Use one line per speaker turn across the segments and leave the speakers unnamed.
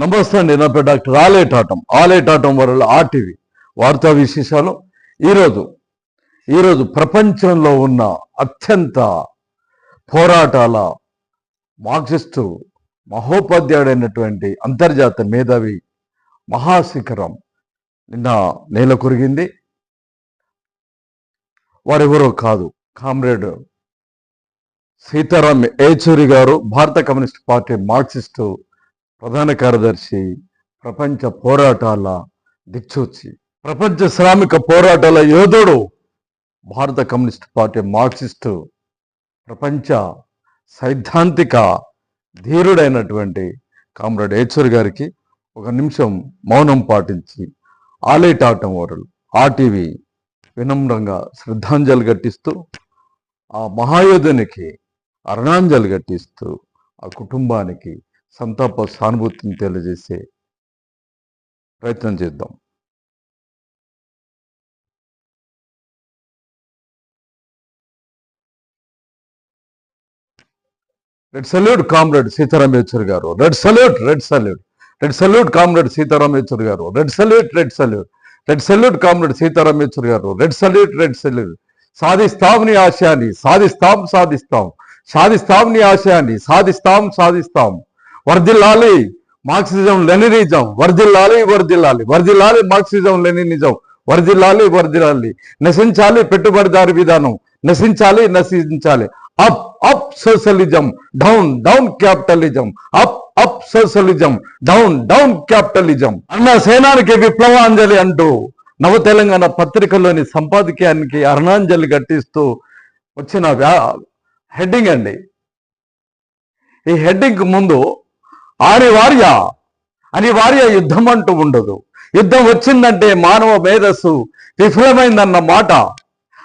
నమస్తే అండి నా పేరు డాక్టర్ ఆలేటాటం ఆలేటాటం వరల్డ్ ఆర్టీవీ వార్తా విశేషాలు. ఈరోజు ఈరోజు ప్రపంచంలో ఉన్న అత్యంత పోరాటాల మార్క్సిస్టు మహోపాధ్యాయుడైనటువంటి అంతర్జాత మేధావి మహాశిఖరం నిన్న నేల కొరిగింది. వారెవరో కాదు కామ్రేడ్ సీతారాం ఏచూరి గారు భారత కమ్యూనిస్ట్ పార్టీ మార్క్సిస్టు ప్రధాన కార్యదర్శి ప్రపంచ పోరాటాల దిక్సూచి ప్రపంచ శ్రామిక పోరాటాల యోధుడు భారత కమ్యూనిస్ట్ పార్టీ మార్క్సిస్టు ప్రపంచ సైద్ధాంతిక ధీరుడైనటువంటి కామ్రేడ్ ఏచూర్ గారికి ఒక నిమిషం మౌనం పాటించి ఆలేటాటం వరలు ఆర్టీవీ వినమ్రంగా శ్రద్ధాంజలి ఘటిస్తూ ఆ మహాయోధునికి అరుణాంజలి ఘటిస్తూ ఆ కుటుంబానికి సంతాప సానుభూతిని తెలియజేసే ప్రయత్నం చేద్దాం. Red salute comrade Sitaram garu. Red salute red salute red salute comrade Sitaram garu. Red salute red salute red salute comrade Sitaram Yechury garu. Red salute red salute సాధిస్తాం నీ ఆశయాన్ని సాధిస్తాం సాధిస్తాం. సాధిస్తాం నీ ఆశయాన్ని సాధిస్తాం సాధిస్తాం. వర్ధిల్లాలి. Marxism Leninism. వర్ధిల్లాలి వర్ధిల్లాలి. వర్ధిల్లాలి మార్క్సిజం లెనినిజం. వర్ధిల్లాలి వర్ధిల్లాలి. నశించాలి పెట్టుబడిదారు విధానం. నశించాలి నశించాలి. Up up socialism. Down down capitalism. Up up socialism. Down down capitalism. అన్న సేనానికి విప్లవాంజలి అంటూ నవ తెలంగాణ పత్రికలోని సంపాదకీయానికి అరుణాంజలి ఘటిస్తూ వచ్చిన హెడ్డింగ్ అండి. ఈ హెడ్డింగ్ ముందు అనివార్య అనివార్య యుద్ధం అంటూ ఉండదు. యుద్ధం వచ్చిందంటే మానవ మేధస్సు విఫలమైందన్న మాట.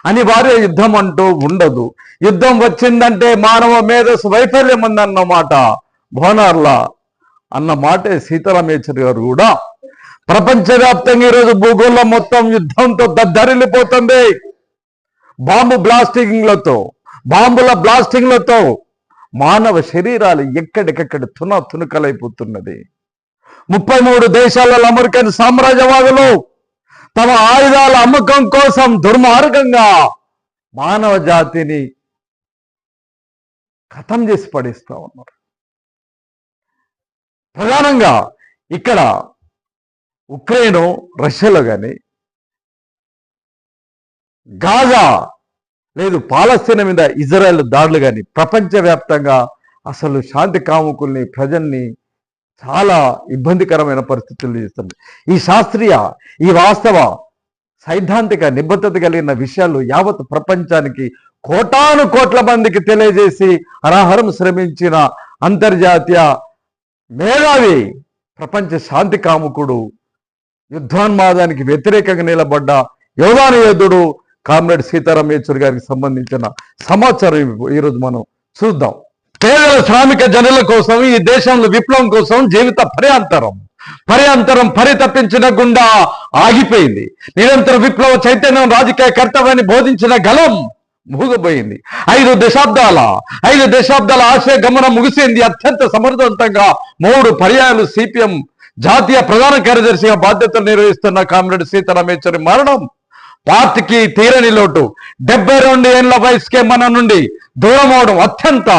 అనివార్య యుద్ధం అంటూ ఉండదు. యుద్ధం వచ్చిందంటే మానవ మేధస్సు వైఫల్యం ఉందన్న మాట. భోనార్లా అన్న మాటే సీతారామేశ్వరి గారు కూడా. ప్రపంచవ్యాప్తంగా ఈరోజు భూగోళం మొత్తం యుద్ధంతో దద్దరిల్లిపోతుంది. బాంబు బ్లాస్టింగ్లతో బాంబుల బ్లాస్టింగ్లతో మానవ శరీరాలు ఎక్కడికెక్కడ తున తునుకలైపోతున్నది. ముప్పై మూడు దేశాలలో అమెరికన్ సామ్రాజ్యవాదులు తమ ఆయుధాల అమ్మకం కోసం దుర్మార్గంగా మానవ జాతిని ఖతం చేసి పడేస్తూ ఉన్నారు. ప్రధానంగా ఇక్కడ ఉక్రెయిన్ రష్యాలో కానీ గాజా లేదు పాలస్తీన మీద ఇజ్రాయెల్ దాడులు కానీ ప్రపంచవ్యాప్తంగా అసలు శాంతి కాముకుల్ని ప్రజల్ని చాలా ఇబ్బందికరమైన పరిస్థితులు చేస్తుంది. ఈ శాస్త్రీయ ఈ వాస్తవ సైద్ధాంతిక నిబద్ధత కలిగిన విషయాలు యావత్ ప్రపంచానికి కోటాను కోట్ల మందికి తెలియజేసి అనాహరం శ్రమించిన అంతర్జాతీయ మేధావి ప్రపంచ శాంతి కాముకుడు యుద్ధాన్మాదానికి వ్యతిరేకంగా నిలబడ్డ యోధాన యోధుడు కామ్రేడ్ సీతారాం యేచూరి గారికి సంబంధించిన సమాచారం ఈ- ఈరోజు మనం చూద్దాం. పేదల శ్రామిక జనుల కోసం ఈ దేశంలో విప్లవం కోసం జీవిత పర్యాంతరం పర్యాంతరం పరితపించిన గుండా ఆగిపోయింది. నిరంతర విప్లవ చైతన్యం రాజకీయ కర్తవ్యాన్ని బోధించిన గలం మూగబోయింది. ఐదు దశాబ్దాల ఐదు దశాబ్దాల ఆశయ గమనం ముగిసింది. అత్యంత సమర్థవంతంగా మూడు పర్యాయాలు సిపిఎం జాతీయ ప్రధాన కార్యదర్శిగా బాధ్యతలు నిర్వహిస్తున్న కామ్రేడ్ సీతారామేశ్వరి మరణం పార్టీకి తీరని లోటు. డెబ్బై రెండు ఏళ్ళ వయసుకే మన నుండి దూరం అవడం అత్యంత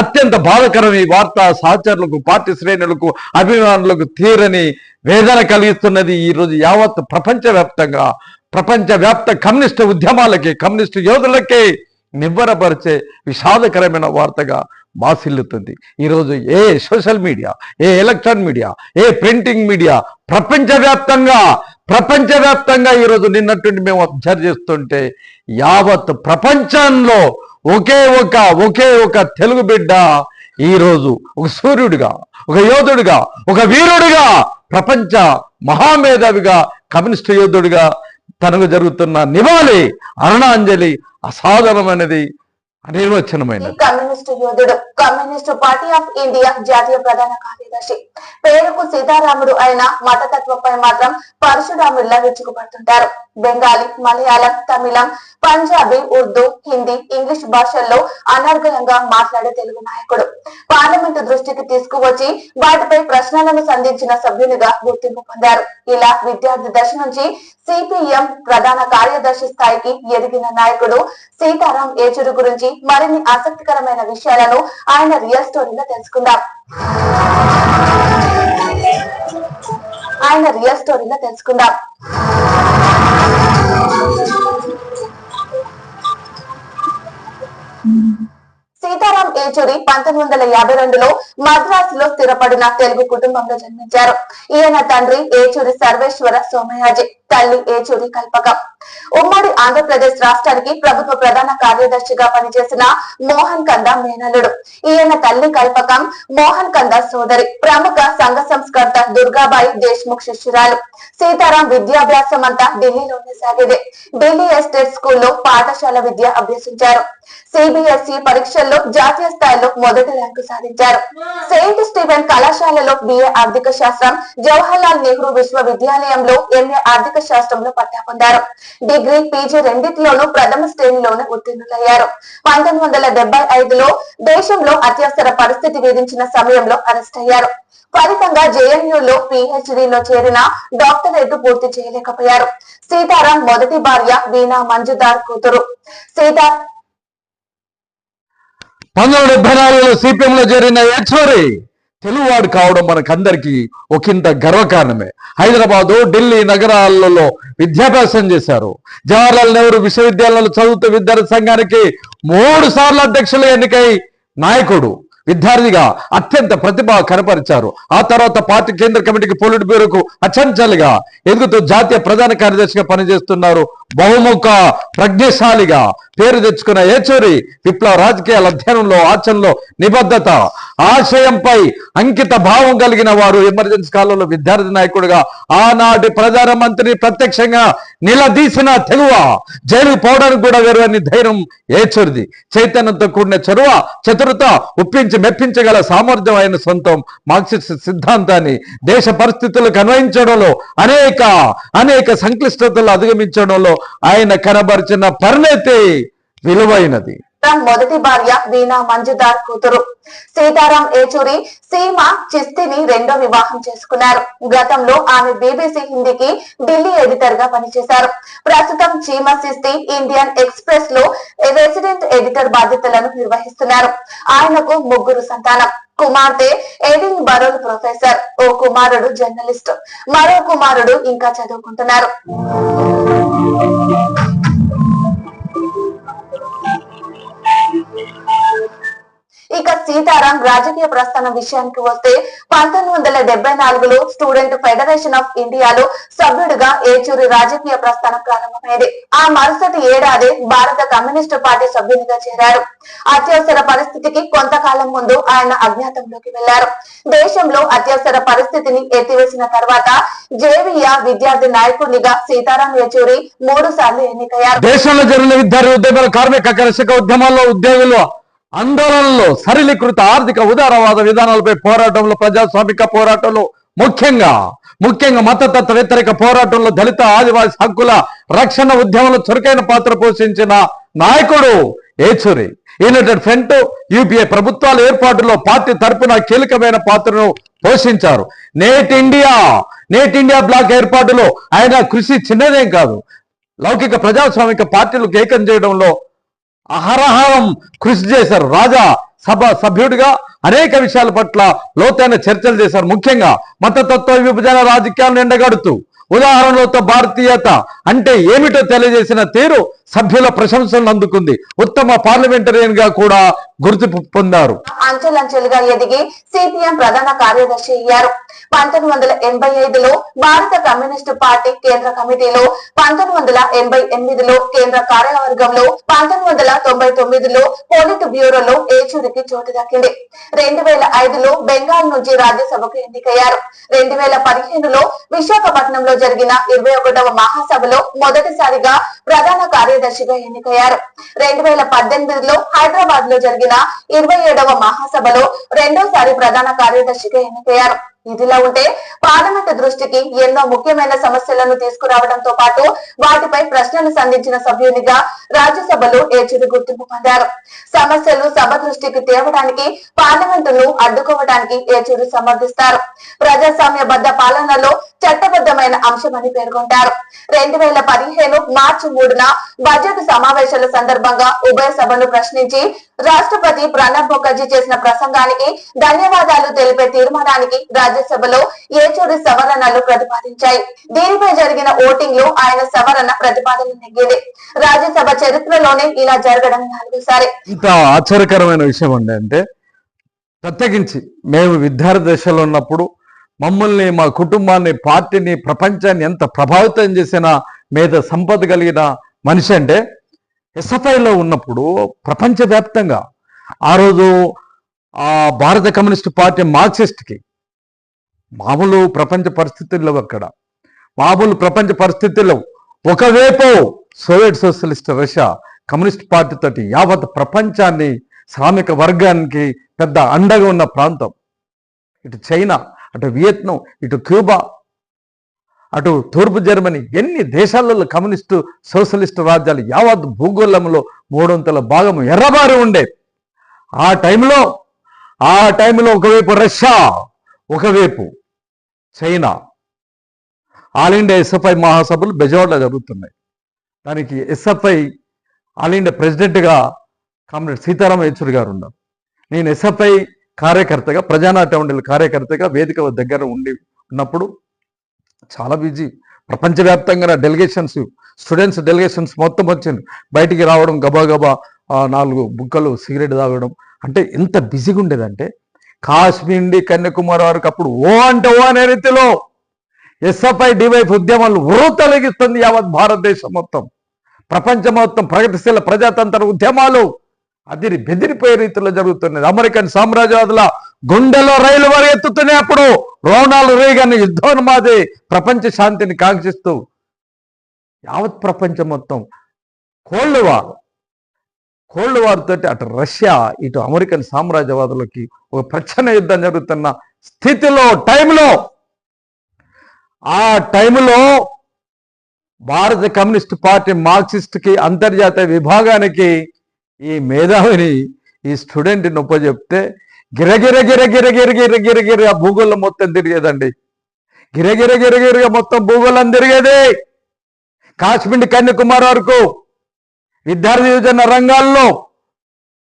అత్యంత బాధకరం ఈ వార్త సహచరులకు పార్టీ శ్రేణులకు అభిమానులకు తీరని వేదన కలిగిస్తున్నది ఈ రోజు యావత్ ప్రపంచవ్యాప్తంగా. ప్రపంచవ్యాప్త కమ్యూనిస్టు ఉద్యమాలకి కమ్యూనిస్టు యోధులకి నివ్వరపరిచే విషాదకరమైన వార్తగా మాసిల్లుతుంది ఈరోజు ఏ సోషల్ మీడియా ఏ ఎలక్ట్రాన్ మీడియా ఏ ప్రింటింగ్ మీడియా ప్రపంచవ్యాప్తంగా ప్రపంచవ్యాప్తంగా ఈరోజు నిన్నటువంటి మేము అబ్జర్వ్ చేస్తుంటే యావత్ ప్రపంచంలో ఒకే ఒక ఒకే ఒక తెలుగు బిడ్డ ఈరోజు ఒక సూర్యుడిగా ఒక యోధుడిగా ఒక వీరుడిగా ప్రపంచ మహామేధావిగా కమ్యూనిస్టు యోధుడిగా తనకు జరుగుతున్న నివాళి అరుణాంజలి అసాధారణమైనది. అనిర్వచనమైనది
కమ్యూనిస్టు యోధుడు కమ్యూనిస్టు పార్టీ ఆఫ్ ఇండియా జాతీయ ప్రధాన కార్యదర్శి. పేరుకు సీతారాముడు అయిన మతతత్వంపై మాత్రం పరశురాముడిలా విచ్చుకుపడుతుంటారు. బెంగాలీ మలయాళం తమిళం పంజాబీ ఉర్దూ హిందీ ఇంగ్లీష్ భాషల్లో అనర్గళంగా మాట్లాడే తెలుగు నాయకుడు. పార్లమెంటు దృష్టికి తీసుకువచ్చి వాటిపై ప్రశ్నలను సంధించిన సభ్యునిగా గుర్తింపు పొందారు. ఇలా విద్యార్థి దశ నుంచి సిపిఎం ప్రధాన కార్యదర్శి స్థాయికి ఎదిగిన నాయకుడు సీతారాం ఏచూరు గురించి మరిన్ని ఆసక్తికరమైన విషయాలను ఆయన రియల్ స్టోరీలో తెలుసుకుందాం. ఆయన రియల్ స్టోరీలో తెలుసుకుందాం. సీతారాం ఏచూరి పంతొమ్మిది వందల యాభై రెండులో మద్రాసులో స్థిరపడిన తెలుగు కుటుంబంలో జన్మించారు. ఈయన తండ్రి ఏచూరి సర్వేశ్వర సోమయాజి తల్లి ఏచూరి కల్పకం. ఉమ్మడి ఆంధ్రప్రదేశ్ రాష్ట్రానికి ప్రభుత్వ ప్రధాన కార్యదర్శిగా పనిచేసిన మోహన్ కంద మేనల్లుడు. ఈయన తల్లి కల్పకం మోహన్ కంద సోదరి ప్రముఖ సంఘ సంస్కర్త దుర్గాబాయి దేశ్ముఖ్ శిష్యురాలు. సీతారాం విద్యాభ్యాసం అంతా ఢిల్లీలోనే సాగేది. ఢిల్లీ ఎస్టేట్ స్కూల్లో పాఠశాల విద్య అభ్యసించారు. సిబిఎస్ఈ పరీక్షల్లో జాతీయ స్థాయిలో మొదటి ర్యాంకు సాధించారు. సెయింట్ స్టీవెన్ కళాశాలలో బిఏ ఆర్థిక శాస్త్రం జవహర్లాల్ నెహ్రూ విశ్వవిద్యాలయంలో ఎంఏ ఆర్థిక శాస్త్రంలో పట్టా పొందారు. డిగ్రీ పీజీ రెండింటిలోనూ ప్రథమ శ్రేణిలోనే ఉత్తీర్ణులయ్యారు. పంతొమ్మిది వందల డెబ్బై ఐదులో దేశంలో అత్యవసర పరిస్థితి విధించిన సమయంలో అరెస్ట్ అయ్యారు. ఫలితంగా జేఎన్యూలో లో చేరిన డాక్టరేట్ పూర్తి చేయలేకపోయారు. సీతారాం మొదటి భార్య వీణా మంజుదార్ కూతురు. సీతా
పంతొమ్మిది వందల డెబ్బై నాలుగులో సిపిఎం లో చేరిన తెలుగువాడు కావడం మనకందరికీ ఒకంత గర్వకారణమే. హైదరాబాదు ఢిల్లీ నగరాలలో విద్యాభ్యాసం చేశారు. జవహర్లాల్ నెహ్రూ విశ్వవిద్యాలయంలో చదువుతూ విద్యార్థి సంఘానికి మూడు సార్లు అధ్యక్షులు ఎన్నికై నాయకుడు. విద్యార్థిగా అత్యంత ప్రతిభ కనపరిచారు. ఆ తర్వాత పార్టీ కేంద్ర కమిటీకి పోలిట్ బ్యూరోకు అచంచలుగా ఎదుగుతూ జాతీయ ప్రధాన కార్యదర్శిగా పనిచేస్తున్నారు బహుముఖ ప్రజ్ఞశాలిగా పేరు తెచ్చుకున్న ఏచూరి విప్లవ రాజకీయాల అధ్యయనంలో ఆచరణలో నిబద్ధత ఆశయంపై అంకిత భావం కలిగిన వారు ఎమర్జెన్సీ కాలంలో విద్యార్థి నాయకుడిగా ఆనాటి ప్రధానమంత్రిని ప్రత్యక్షంగా నిలదీసిన తెగువ జైలు పోవడానికి కూడా వేరువని ధైర్యం ఏచూరిది. చైతన్యంతో కూడిన చొరవ చతురత ఒప్పించి మెప్పించగల సామర్థ్యం ఆయన సొంతం. మార్క్సిస్ట్ సిద్ధాంతాన్ని దేశ పరిస్థితులకు అన్వయించడంలో అనేక అనేక సంక్లిష్టతలు అధిగమించడంలో ఆయన కనబరిచిన పరిణతి విలువైనది.
మొదటి భార్య వీణా మంజుదార్ కూతురు. సీతారాం ఏచూరి సీమ చిస్తిని రెండో వివాహం చేసుకున్నారు. గతంలో ఆమె బీబీసీ హిందీకి ఢిల్లీ ఎడిటర్గా పనిచేశారు. ప్రస్తుతం చీమ చిస్తి ఇండియన్ ఎక్స్ప్రెస్లో రెసిడెంట్ ఎడిటర్ బాధ్యతలను నిర్వహిస్తున్నారు. ఆయనకు ముగ్గురు సంతానం. కుమార్తె ఎడిన్ బరోల్ ప్రొఫెసర్ ఓ కుమారుడు జర్నలిస్ట్ మరో కుమారుడు ఇంకా చదువుకుంటున్నారు. ఇక సీతారాం రాజకీయ ప్రస్థానం విషయానికి వస్తే పంతొమ్మిది వందల డెబ్బై నాలుగులో స్టూడెంట్ ఫెడరేషన్ ఆఫ్ ఇండియాలో సభ్యుడిగా ఏచూరి రాజకీయ ప్రస్థానం ప్రారంభమైంది. ఆ మరుసటి ఏడాది భారత కమ్యూనిస్టు పార్టీ సభ్యునిగా చేరారు. అత్యవసర పరిస్థితికి కొంతకాలం ముందు ఆయన అజ్ఞాతంలోకి వెళ్ళారు. దేశంలో అత్యవసర పరిస్థితిని ఎత్తివేసిన తర్వాత జేవియ విద్యార్థి నాయకుడిగా సీతారాం యచూరి మూడు సార్లు ఎన్నికయ్యారు.
దేశంలో జరిగిన విద్యార్థి ఉద్యమాలు కార్మిక కర్షక ఉద్యమాల్లో ఉద్యోగులు ఆందోళనలో సరళీకృత ఆర్థిక ఉదారవాద విధానాలపై పోరాటంలో ప్రజాస్వామిక పోరాటంలో ముఖ్యంగా ముఖ్యంగా మతతత్వ వ్యతిరేక పోరాటంలో దళిత ఆదివాసి హక్కుల రక్షణ ఉద్యమంలో చురుకైన పాత్ర పోషించిన నాయకుడు ఏచూరి. యునైటెడ్ ఫ్రంట్ యూపీఏ ప్రభుత్వాల ఏర్పాటులో పార్టీ తరపున కీలకమైన పాత్రను పోషించారు. నేటి ఇండియా నేటి ఇండియా బ్లాక్ ఏర్పాటులో ఆయన కృషి చిన్నదేం కాదు. లౌకిక ప్రజాస్వామిక పార్టీలు ఏకం చేయడంలో అహరహారం కృషి చేశారు. రాజా సభ సభ్యుడిగా అనేక విషయాల పట్ల లోతైన చర్చలు చేశారు. ముఖ్యంగా మతతత్వ విభజన రాజకీయాలను ఎండగడుతూ ఉదాహరణలతో భారతీయత అంటే ఏమిటో తెలియజేసిన తీరు సభ్యుల ప్రశంసలను అందుకుంది. ఉత్తమ పార్లమెంటరియన్గా కూడా గుర్తింపు పొందారు.
అంచెలంచెలుగా ఎదిగి సిపిఎం ప్రధాన కార్యదర్శి అయ్యారు. పంతొమ్మిది వందల ఎనభై ఐదులో భారత కమ్యూనిస్టు పార్టీ కేంద్ర కమిటీలో పంతొమ్మిది వందల ఎనభై ఎనిమిదిలో కేంద్ర కార్యవర్గంలో పంతొమ్మిది వందల తొంభై తొమ్మిదిలో పోలిట్ బ్యూరోలో ఏచూరికి చోటు దక్కింది. రెండు వేల ఐదులో బెంగాల్ నుంచి రాజ్యసభకు ఎన్నికయ్యారు. రెండు వేల పదిహేనులో విశాఖపట్నంలో జరిగిన ఇరవై ఒకటవ మహాసభలో మొదటిసారిగా ప్రధాన కార్యదర్శిగా ఎన్నికయ్యారు. రెండు వేల పద్దెనిమిదిలో హైదరాబాద్లో జరిగిన జరిగిన ఇరవై ఏడవ మహాసభలో రెండోసారి ప్రధాన కార్యదర్శిగా ఎన్నికయ్యారు. ఇదిలా ఉంటే పార్లమెంటు దృష్టికి ఎన్నో ముఖ్యమైన సమస్యలను తీసుకురావడంతో పాటు వాటిపై ప్రశ్నలు సంధించిన సభ్యునిగా రాజ్యసభలో ఏచురు గుర్తింపు పొందారు? సమస్యలు సభ దృష్టికి తేవడానికి పార్లమెంటును అడ్డుకోవడానికి ఏచుడు సమర్థిస్తారు? ప్రజాస్వామ్యబద్ధ పాలనలో చట్టబద్ధమైన అంశమని పేర్కొంటారు. రెండు వేల పదిహేను మార్చి మూడున బడ్జెట్ సమావేశాల సందర్భంగా ఉభయ సభను ప్రశ్నించి రాష్ట్రపతి ప్రణబ్ ముఖర్జీ చేసిన ప్రసంగానికి ధన్యవాదాలు తెలిపే తీర్మానానికి రాజ్యసభలో ఏచూరి సవరణలు ప్రతిపాదించాయి. దీనిపై జరిగిన ఓటింగ్లో ఆయన సవరణ ప్రతిపాదన నెగ్గింది. రాజ్యసభ చరిత్రలోనే ఇలా జరగడం నాలుగోసారి.
ఇంత ఆశ్చర్యకరమైన విషయం అండి అంటే ప్రత్యేకించి మేము విద్యార్థి దశలో ఉన్నప్పుడు మమ్మల్ని మా కుటుంబాన్ని పార్టీని ప్రపంచాన్ని ఎంత ప్రభావితం చేసిన మీద సంపద కలిగిన మనిషి అంటే ఎస్ఎఫ్ఐలో ఉన్నప్పుడు ప్రపంచవ్యాప్తంగా ఆ రోజు ఆ భారత కమ్యూనిస్ట్ పార్టీ మార్క్సిస్ట్కి మామూలు ప్రపంచ పరిస్థితుల్లో అక్కడ. మామూలు ప్రపంచ పరిస్థితుల్లో ఒకవైపు Soviet socialist Russia communist party తోటి యావత్ ప్రపంచాన్ని శ్రామిక వర్గానికి పెద్ద అండగా ఉన్న ప్రాంతం. ఇటు చైనా అటు వియత్నం ఇటు క్యూబా అటు తూర్పు జర్మనీ ఎన్ని దేశాలలో కమ్యూనిస్టు సోషలిస్టు రాజ్యాలు యావత్ భూగోళంలో మూడొంతుల భాగం ఎర్రబారి ఉండే. ఆ టైంలో ఆ టైంలో ఒకవైపు రష్యా ఒకవైపు చైనా. ఆల్ ఇండియా ఎస్ఎఫ్ఐ మహాసభలు బెజవాడలో జరుగుతున్నాయి. దానికి ఎస్ఎఫ్ఐ ఆల్ ఇండియా ప్రెసిడెంట్గా కామ్రేడ్ సీతారామ యేచూరి గారు ఉన్నారు. నేను ఎస్ఎఫ్ఐ కార్యకర్తగా ప్రజానాట్య మండలి కార్యకర్తగా వేదిక దగ్గర ఉండి ఉన్నప్పుడు చాలా బిజీ. ప్రపంచవ్యాప్తంగా డెలిగేషన్స్ స్టూడెంట్స్ డెలిగేషన్స్ మొత్తం వచ్చింది. బయటికి రావడం గబా గబా నాలుగు బుక్కలు సిగరెట్ తాగడం. అంటే ఎంత బిజీగా ఉండేదంటే కాశ్మీర్ నుండి కన్యాకుమారి వరకు అప్పుడు ఓ అంటే ఓ అనే రీతిలో ఎస్ఎఫ్ఐ డివైఫ్ ఉద్యమాలు ఉరు తొలగిస్తుంది యావత్ భారతదేశం మొత్తం. ప్రపంచం మొత్తం ప్రగతిశీల ప్రజాతంత్ర ఉద్యమాలు అదిరి బెదిరిపోయే రీతిలో జరుగుతున్నది. అమెరికన్ సామ్రాజ్యవాదుల గుండెలో రైలు ఎత్తుతున్నాయి అప్పుడు. రోనాల్డ్ రేగన్ యుద్ధోన్మాది ప్రపంచ శాంతిని కాంక్షిస్తూ యావత్ ప్రపంచం మొత్తం కోళ్ళు వారు. కోల్డ్ వార్తో అటు రష్యా ఇటు అమెరికన్ సామ్రాజ్యవాదులకి ఒక ప్రచ్ఛన్న యుద్ధం జరుగుతున్న స్థితిలో టైంలో ఆ టైంలో భారత కమ్యూనిస్ట్ పార్టీ మార్క్సిస్ట్కి అంతర్జాతీయ విభాగానికి ఈ మేధావిని ఈ స్టూడెంట్ నొప్ప చెప్తే గిరగిర ఆ భూగోళం మొత్తం తిరిగేదండి గిరగిర గిరగిరగా మొత్తం భూగోళం తిరిగేది కాశ్మీర్ కన్యాకుమారి వరకు విద్యార్థి విభజన రంగాల్లో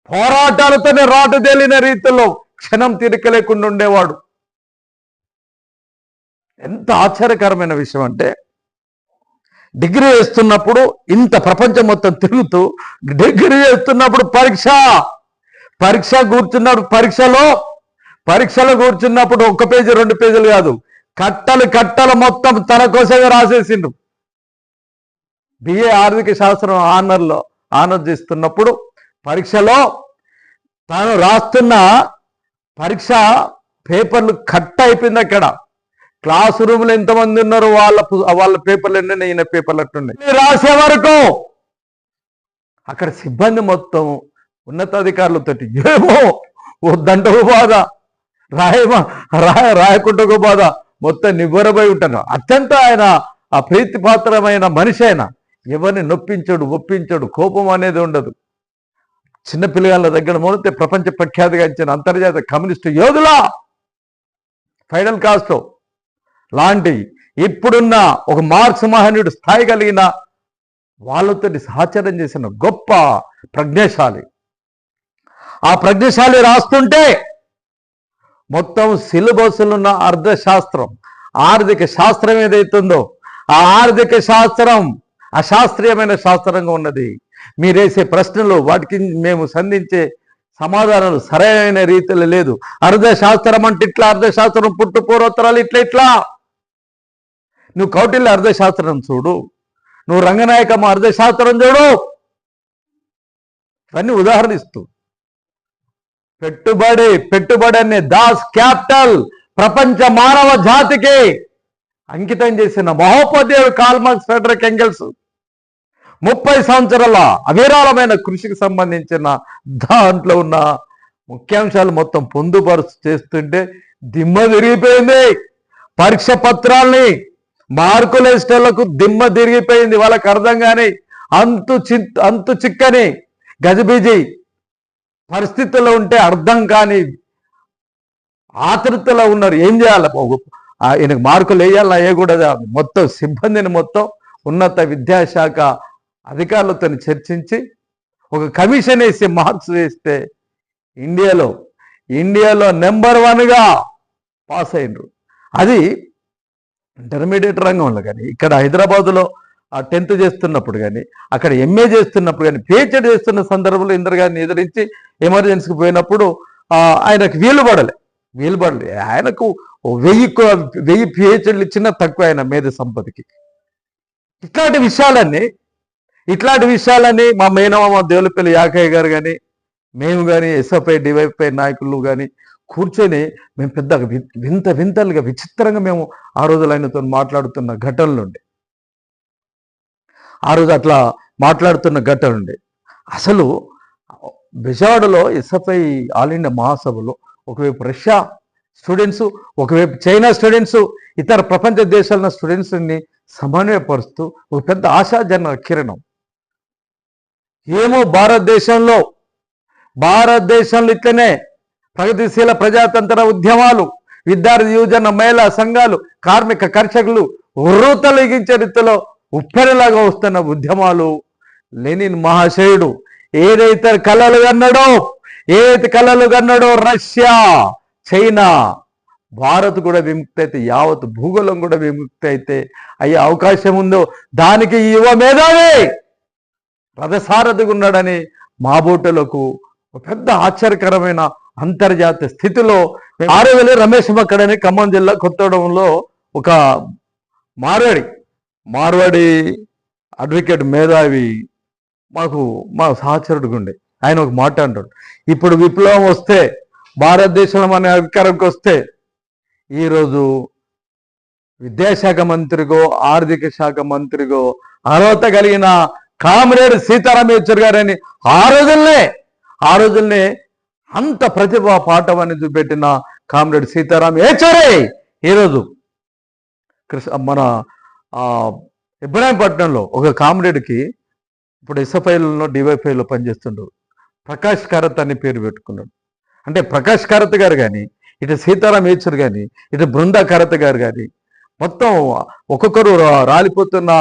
పోరాటాలతోనే రాటు తేలిన రీతిలో క్షణం తీరిక లేకుండా ఉండేవాడు. ఎంత ఆశ్చర్యకరమైన విషయం అంటే డిగ్రీ వేస్తున్నప్పుడు ఇంత ప్రపంచం మొత్తం తిరుగుతూ డిగ్రీ చేస్తున్నప్పుడు పరీక్ష పరీక్ష కూర్చున్నప్పుడు పరీక్షలో పరీక్షలో కూర్చున్నప్పుడు ఒక్క పేజీ రెండు పేజీలు కాదు. కట్టలు కట్టలు మొత్తం తన కోసమే రాసేసిండు. బిఏ ఆర్థిక శాస్త్రం ఆనర్లో ఆనందిస్తున్నప్పుడు పరీక్షలో తాను రాస్తున్న పరీక్ష పేపర్లు కట్ అయిపోయింది అక్కడ. క్లాస్ రూమ్లో ఎంతమంది ఉన్నారు? వాళ్ళ వాళ్ళ పేపర్లు ఎన్ని ఈయన పేపర్లు అట్టున్నాయి రాసే వరకు అక్కడ సిబ్బంది మొత్తం ఉన్నతాధికారులతో ఏమో వద్దంటకు బాధ రాయమా రాయ రాయకుంటకు బాధ మొత్తం నివ్వరబోయి ఉంటాను అత్యంత ఆయన ఆ ప్రీతిపాత్రమైన మనిషి ఆయన. ఎవరిని నొప్పించడు ఒప్పించడు కోపం అనేది ఉండదు. చిన్న పిల్లగాళ్ళ దగ్గర మొదటి ప్రపంచ ప్రఖ్యాతిగాంచిన అంతర్జాతీయ కమ్యూనిస్టు యోధులా? Final Costco. లాంటి ఇప్పుడున్న ఒక మార్క్స్ మహనీయుడు స్థాయి కలిగిన వాళ్ళతో సహచరం చేసిన గొప్ప ప్రజ్ఞాశాలి. ఆ ప్రజ్ఞశాలి రాస్తుంటే మొత్తం సిలబస్లున్న అర్థశాస్త్రం ఆర్థిక శాస్త్రం ఏదైతుందో ఆ ఆర్థిక శాస్త్రం అశాస్త్రీయమైన శాస్త్రంగా ఉన్నది. మీరేసే ప్రశ్నలు వాటికి మేము సంధించే సమాధానాలు సరైన రీతిలో లేదు. అర్థశాస్త్రం అంటే ఇట్లా అర్థశాస్త్రం పుట్టు పూర్వోత్తరాలు ఇట్లా ఇట్లా. నువ్వు కౌటిల్య అర్థశాస్త్రం చూడు. నువ్వు రంగనాయకమ్మ అర్థశాస్త్రం చూడు. ఇవన్నీ ఉదాహరణ ఇస్తూ పెట్టుబడి పెట్టుబడి అనే దాస్ క్యాపిటల్ ప్రపంచ మానవ జాతికి అంకితం చేసిన మహోపాధ్యాయుడు కాల్మార్క్స్ ఫెడరిక్ ఎంగల్స్ ముప్పై సంవత్సరాల అవిరాళమైన కృషికి సంబంధించిన దాంట్లో ఉన్న ముఖ్యాంశాలు మొత్తం పొందుపరుచు చేస్తుంటే దిమ్మ తిరిగిపోయింది. పరీక్ష పత్రాల్ని మార్కుల ఇష్టాలకు దిమ్మ తిరిగిపోయింది వాళ్ళకి అర్థం కానీ అంతు చి అంతు చిక్కని గజబిజి పరిస్థితుల్లో ఉంటే అర్థం కాని ఆతృతలో ఉన్నారు. ఏం చేయాలి? ఈయనకు మార్కులు వేయాలా వేయకూడదా మొత్తం సిబ్బందిని మొత్తం ఉన్నత విద్యాశాఖ అధికారులతో చర్చించి ఒక కమిషన్ వేసి మార్క్స్ వేస్తే ఇండియాలో ఇండియాలో నెంబర్ వన్గా పాస్ అయినరు. అది ఇంటర్మీడియట్ రంగంలో కానీ ఇక్కడ హైదరాబాదులో ఆ టెన్త్ చేస్తున్నప్పుడు కానీ అక్కడ ఎంఏ చేస్తున్నప్పుడు కానీ పిహెచ్డి చేస్తున్న సందర్భంలో ఇందరు గారిని ఎదిరించి ఎమర్జెన్సీకి పోయినప్పుడు ఆయనకు వీలు పడలే. వీలు పడలే. ఆయనకు వెయ్యి వెయ్యి పిహెచ్డీలు ఇచ్చినా తక్కువ ఆయన మేధ సంపదకి ఇట్లాంటి విషయాలన్నీ ఇట్లాంటి విషయాలన్నీ మా మేనమామ దేవులపల్లి యాకయ్య గారు కానీ మేము కానీ ఎస్ఎఫ్ఐ డివైఎఫ్ఐ నాయకులు కానీ కూర్చొని మేము పెద్ద వింత వింతలుగా విచిత్రంగా మేము ఆ రోజులు ఆయనతో మాట్లాడుతున్న ఘటనలుండే ఆ రోజు అట్లా మాట్లాడుతున్న ఘటనలు ఉండే. అసలు బెజవాడలో ఎస్ఎఫ్ఐ ఆల్ ఇండియా మహాసభలో ఒకవైపు రష్యా స్టూడెంట్స్ ఒకవైపు చైనా స్టూడెంట్స్ ఇతర ప్రపంచ దేశాల స్టూడెంట్స్ని సమన్వయపరుస్తూ ఒక పెద్ద ఆశాజన కిరణం ఏమో భారతదేశంలో? భారతదేశంలో ఇట్లనే ప్రగతిశీల ప్రజాతంత్ర ఉద్యమాలు విద్యార్థి యువజన మహిళా సంఘాలు కార్మిక కర్షకులు ఉర్రూతలిగించే రీతిలో ఉప్పెనలాగా వస్తున్న ఉద్యమాలు. లెనిన్ మహాశయుడు ఏదైతే కళలు కన్నాడో ఏదైతే కళలు కన్నాడో రష్యా చైనా భారత్ కూడా విముక్తి అయితే యావత్ భూగోళం కూడా విముక్తి అయితే అయ్యే అవకాశం ఉందో దానికి యువ మేధావి రథసారథిగా ఉన్నాడని మాబోటలకు ఒక పెద్ద ఆశ్చర్యకరమైన అంతర్జాతీయ స్థితిలో ఆరువేలి రమేష్ మక్కడని ఖమ్మం జిల్లా కొత్తడంలో ఒక మార్వాడి మార్వాడి అడ్వకేట్ మేధావి మాకు మా సహచరుడిగా ఉండే ఆయన ఒక మాట అంటాడు. ఇప్పుడు విప్లవం వస్తే భారతదేశంలో మన అధికారంకి వస్తే ఈరోజు విద్యాశాఖ మంత్రిగో ఆర్థిక శాఖ మంత్రిగో అర్హత కలిగిన కామరేడు సీతారాం యేచూరి గారని ఆ రోజుల్నే ఆ రోజుల్నే అంత ప్రతిభ పాఠవాన్ని చూపెట్టిన కామ్రేడ్ సీతారాం యేచూరి ఈరోజు. కృష్ణ మన ఇబ్రాహీంపట్నంలో ఒక కామ్రేడ్కి ఇప్పుడు ఇసఫైల్లో డివైఫైలో పనిచేస్తుండు ప్రకాష్ కరత్ అని పేరు పెట్టుకున్నాడు. అంటే ప్రకాష్ కరత్ గారు కానీ ఇటు సీతారాం యేచూరి కానీ ఇటు బృందా కరత్ గారు కానీ మొత్తం ఒక్కొక్కరు రాలిపోతున్న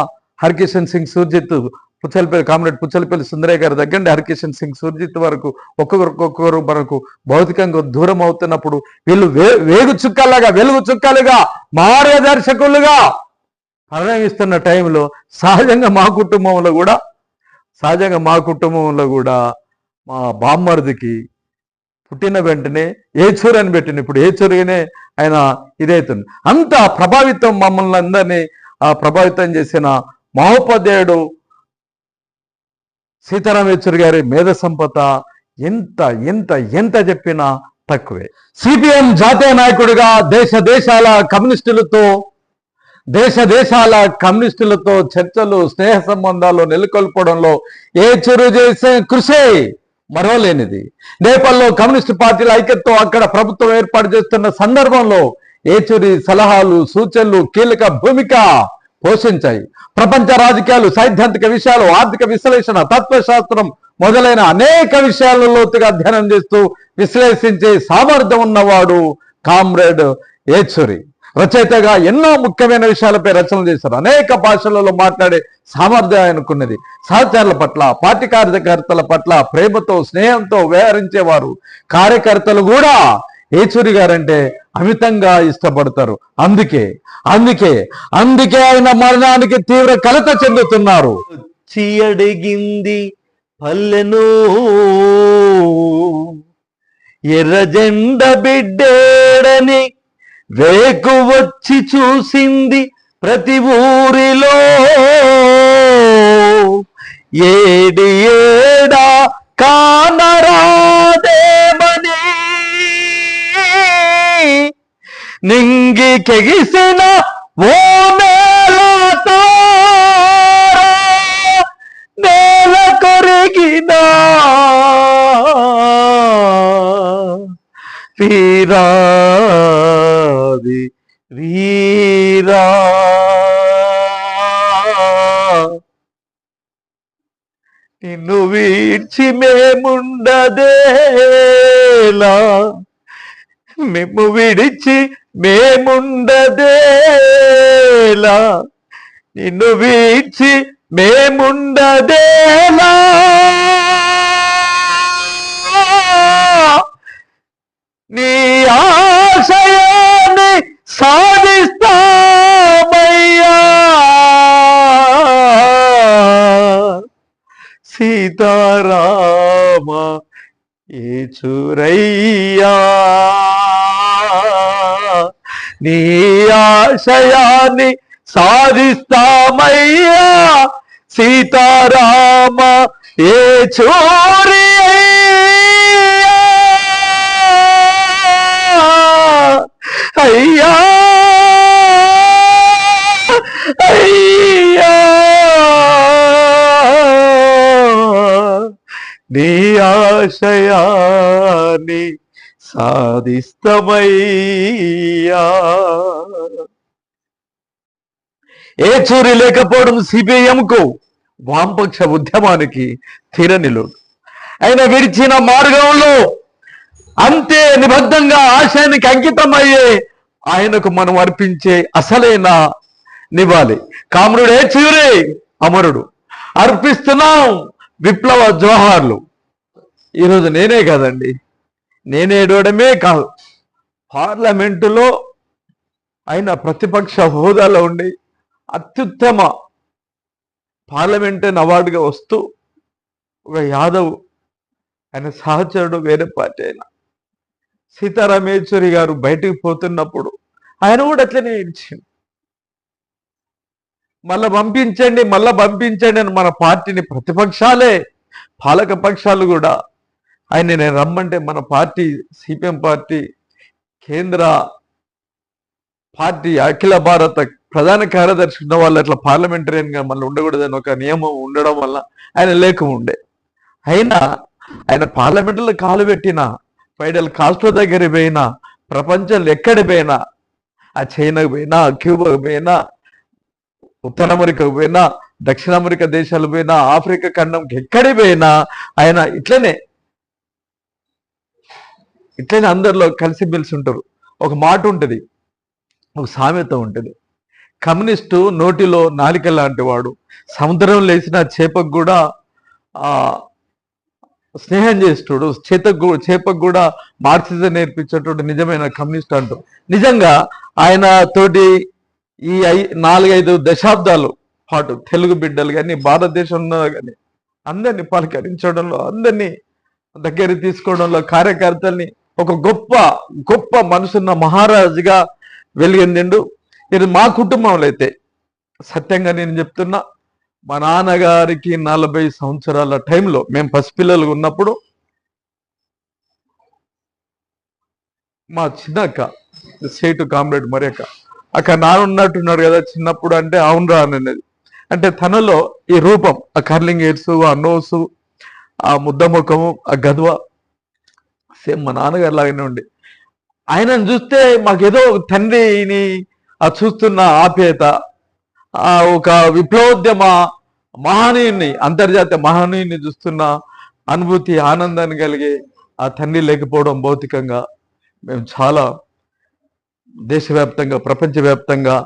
హరికిషన్ సింగ్ సూర్జిత్ పుచ్చలపల్లి కామ్రేడ్ పుచ్చలపల్లి సుందరయ్య గారి దగ్గర నుండి హరికిషన్ సింగ్ సూర్జిత్ వరకు ఒక్కొక్కరు ఒక్కొక్కరు మనకు భౌతికంగా దూరం అవుతున్నప్పుడు వీళ్ళు వే వేగు చుక్కలుగా వెలుగు చుక్కలుగా మార్గదర్శకులుగా పరిణమిస్తున్న టైంలో సహజంగా మా కుటుంబంలో కూడా సహజంగా మా కుటుంబంలో కూడా మా బామ్మర్దికి పుట్టిన వెంటనే ఏచూరు అని పెట్టిన ఇప్పుడు ఏచూరుగానే ఆయన ఇదైతుంది అంత ప్రభావితం మమ్మల్ని అందరినీ ఆ ప్రభావితం చేసిన మహోపాధ్యాయుడు సీతారాం యేచూరి గారి మేధ సంపద ఎంత ఎంత ఎంత చెప్పినా తక్కువే. సిపిఎం జాతీయ నాయకుడిగా దేశ దేశాల కమ్యూనిస్టులతో దేశ దేశాల కమ్యూనిస్టులతో చర్చలు స్నేహ సంబంధాలు నెలకొల్పడంలో ఏ చెరువు చేసే కృషి మరోలేనిది నేపాల్లో కమ్యూనిస్టు పార్టీల ఐక్యతతో అక్కడ ప్రభుత్వం ఏర్పాటు చేస్తున్న సందర్భంలో ఏచూరి సలహాలు సూచనలు కీలక భూమిక పోషించాయి. ప్రపంచ రాజకీయాలు సైద్ధాంతిక విషయాలు ఆర్థిక విశ్లేషణ తత్వశాస్త్రం మొదలైన అనేక విషయాలను లోతుగా అధ్యయనం చేస్తూ విశ్లేషించే సామర్థ్యం ఉన్నవాడు కామ్రేడ్ ఏచూరి రచయితగా ఎన్నో ముఖ్యమైన విషయాలపై రచనలు చేశారు. అనేక భాషలలో మాట్లాడే సామర్థ్యం ఆయనకున్నది. సహచరుల పట్ల పార్టీ కార్యకర్తల పట్ల ప్రేమతో స్నేహంతో వ్యవహరించేవారు. కార్యకర్తలు కూడా ఏచూరి గారంటే అమితంగా ఇష్టపడతారు. అందుకే అందుకే అందుకే ఆయన మరణానికి తీవ్ర కలత చెందుతున్నారు.
చీయడిగింది పల్లెను. ఎర్రజెండ బిడ్డేడని వేకు వచ్చి చూసింది ప్రతి ఊరిలో. ఏడి ఏడా కానరాదే. నింగి కెగిసిన
ఓ నేల తారా, నేల కొరిగినా వీరాది వీరా. నిన్ను వీడ్చి మేముండదేలా. మేము విడిచి మేముండదేలా. నిన్ను వీడ్చి మేముండదేలా. నీ ఆశయాన్ని సాధిస్తామయ్యా. సీతారామ ఏ చూరయ్యా నీ ఆశయాన్ని సాధిస్తామయ్యా. సీతారామ ఏ చూరి అయ్యా. అయ్యా. నీ ఆశయాన్ని సాధిస్తమయ్యా. ఏ చూరి లేకపోవడం సిపిఎంకు వామపక్ష ఉద్యమానికి తిరనిలోడు ఆయన విడిచిన మార్గంలో అంతే నిబద్ధంగా ఆశయానికి అంకితమయ్యే ఆయనకు మనం అర్పించే అసలైన నివాలి కామ్రుడు ఏ చివరే అమరుడు. అర్పిస్తున్నాం విప్లవ జోహార్లు ఈరోజు నేనే కాదండి. నేనేడవడమే కాదు. పార్లమెంటులో ఆయన ప్రతిపక్ష హోదాలో ఉండి అత్యుత్తమ పార్లమెంటరీ అవార్డుగా వస్తూ ఒక యాదవ్ ఆయన సహచరుడు వేరే పార్టీ అయిన సీతారాం యేచూరి గారు బయటికి పోతున్నప్పుడు ఆయన కూడా అట్లనే ఇచ్చింది మళ్ళా పంపించండి మళ్ళా పంపించండి అని మన పార్టీని ప్రతిపక్షాలే పాలక పక్షాలు కూడా ఆయన నేను రమ్మంటే మన పార్టీ సిపిఎం పార్టీ కేంద్ర పార్టీ అఖిల భారత ప్రధాన కార్యదర్శి ఉన్న వాళ్ళు అట్లా పార్లమెంటరీగా మళ్ళీ ఉండకూడదని ఒక నియమం ఉండడం వల్ల ఆయన లేక ఉండే అయినా ఆయన పార్లమెంటులో కాలు పెట్టిన పైడల్ కాస్ట్రో దగ్గర పోయినా ప్రపంచంలో ఎక్కడి పోయినా ఆ చైనాకు పోయినా క్యూబాకు పోయినా ఉత్తర అమెరికాకు పోయినా దక్షిణ అమెరికా దేశాలు పోయినా ఆఫ్రికా ఖండంకి ఎక్కడి పోయినా ఆయన ఇట్లనే ఇట్లనే అందరిలో కలిసిమెలిసి ఉంటారు ఒక మాట ఉంటుంది ఒక సామెత ఉంటుంది. కమ్యూనిస్టు నోటిలో నాలిక లాంటి వాడు సముద్రం లేచిన చేపకు కూడా స్నేహం చేసేటోడు చేతకు చేపకు కూడా మార్క్సిజం నేర్పించేటోడు నిజమైన కమ్యూనిస్ట్ అంటూ నిజంగా ఆయన తోటి ఈ ఐ నాలుగైదు దశాబ్దాలు పాటు తెలుగు బిడ్డలు కానీ భారతదేశంలో కానీ అందరినీ పలకరించడంలో అందరినీ దగ్గర తీసుకోవడంలో కార్యకర్తల్ని ఒక గొప్ప గొప్ప మనసున్న మహారాజుగా వెలిగిందిండు. ఇది మా కుటుంబంలో అయితే సత్యంగా నేను చెప్తున్నా మా నాన్నగారికి నలభై సంవత్సరాల టైంలో మేము పసిపిల్లలు ఉన్నప్పుడు మా చిన్నక్క సేటు కామ్రేడ్ మరి అక్క అక్క నాన్న కదా చిన్నప్పుడు అంటే అవునరా అనేది. అంటే తనలో ఈ రూపం ఆ కర్లింగ్ ఎయిర్స్ ఆ నోసు ఆ ముద్ద ముఖము ఆ గద్వ సేమ్ మా నాన్నగారు లాగానే ఉండే. ఆయనను చూస్తే మాకేదో తండ్రిని ఆ చూస్తున్న ఆప్యాయత ఆ ఒక విప్లవోద్యమ మహనీయుని అంతర్జాతీయ మహనీయుని చూస్తున్న అనుభూతి ఆనందాన్ని కలిగే ఆ తండ్రి లేకపోవడం భౌతికంగా మేము చాలా దేశవ్యాప్తంగా ప్రపంచవ్యాప్తంగా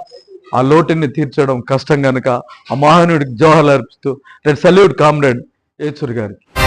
ఆ లోటుని తీర్చడం కష్టం కనుక ఆ మహనీయుడికి జోహాలు అర్పిస్తూ రెడ్ సల్యూట్ కామ్రేడ్ ఏచూరి గారికి.